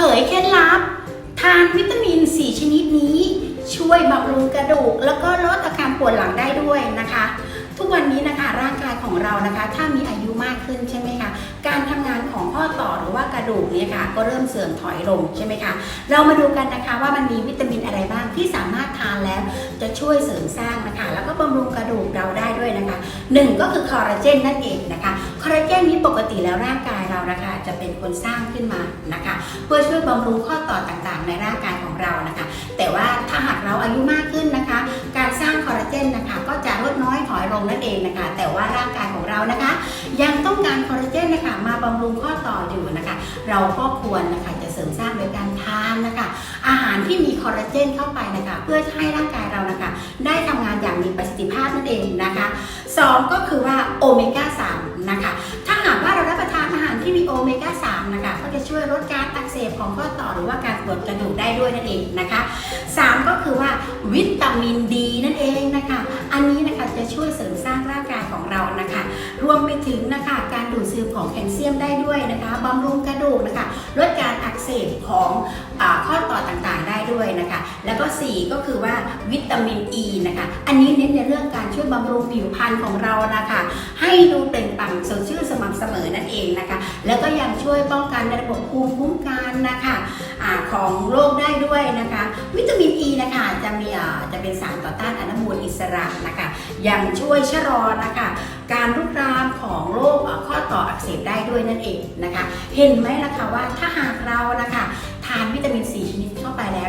ผยเคล็ดลับ ทานวิตามิน 4 ชนิดนี้ ช่วยบำรุงกระดูก แล้วก็ลดอาการปวดหลังได้ด้วยนะคะ ทุกวันนี้นะคะร่างกายของเรานะคะ ถ้ามีอายุมากขึ้นใช่ไหมคะการทำงานของข้อต่อหรือว่ากระดูกเนี่ยค่ะ ก็เริ่มเสื่อมถอยลงใช่ไหมคะเรามาดูกันนะคะว่ามันมีวิตามินอะไรบ้างที่สามารถทานแล้วจะช่วยเสริมสร้างนะคะ แล้วก็บำรุงกระดูกเราได้ด้วยนะคะหนึ่งก็คือคอลลาเจนนั่นเองนะคะ ลลาเจนนี้ปกติแล้วร่างกายเรานะคะ จะเป็นคนสร้างขึ้นมานะคะ เพื่อช่วยบำรุงข้อต่อต่างๆ ในร่างกายของเรานะคะ แต่ว่าถ้าหากเราอายุมากขึ้นนะคะ การสร้างคอลลาเจนนะคะ ก็จะลดน้อยถอยลงนั่นเองนะคะ แต่ว่าร่างกายของเรานะคะ ยังต้องการคอลลาเจนนะคะ มาบำรุงข้อต่ออยู่นะคะ เราก็ควรนะคะจะเสริมสร้างโดยการทานนะคะ อาหารที่มีคอลลาเจนเข้าไปนะคะ เพื่อให้ร่างกายเรานะคะ ได้ทำงานอย่างมีประสิทธิภาพนั่นเองนะคะสองก็คือว่าโอเมก้า3 นะคะ ถ้าหากว่าเรารับประทานอาหารที่มีโอเมก้า3นะคะก็จะช่วยลดการอักเสบของข้อต่อหรือว่าการปวดกระดูกได้ด้วยนั่นเองนะคะ 3 ก็คือว่าวิตามินดีนั่นเองนะคะ อันนี้นะคะจะช่วยเสริมสร้างร่างกายของเรานะคะ รวมไปถึงนะคะการดูดซึมของแคลเซียมได้ด้วยนะคะบำรุงกระดูกนะคะลดการอักเสบของอข้อต่อต่างๆได้ด้วยนะคะ แล้วก็ 4 ก็คือว่าวิตามินอ e ีนะคะ อันนี้เน้นในเรื่องการช่วยบำรุงผิวพรรณของเรานะคะ แล้วก็ยังช่วยป้องกันระบบภูมิคุ้มกันนะคะอะของโรคได้ด้วยนะคะ วิตามินอ e ีนะคะจะมีอ่าจะเป็นสารต่อต้านอนุมูลอิสระนะคะยังช่วยชะลอนะคะการลุกรามของโรคข้อต่ออักเสบได้ด้วยนั่นเองนะคะ เห็นไหมล่ะคะว่าถ้าหากเรานะคะทานวิตามินซีชนิดเข้าไปแล้ว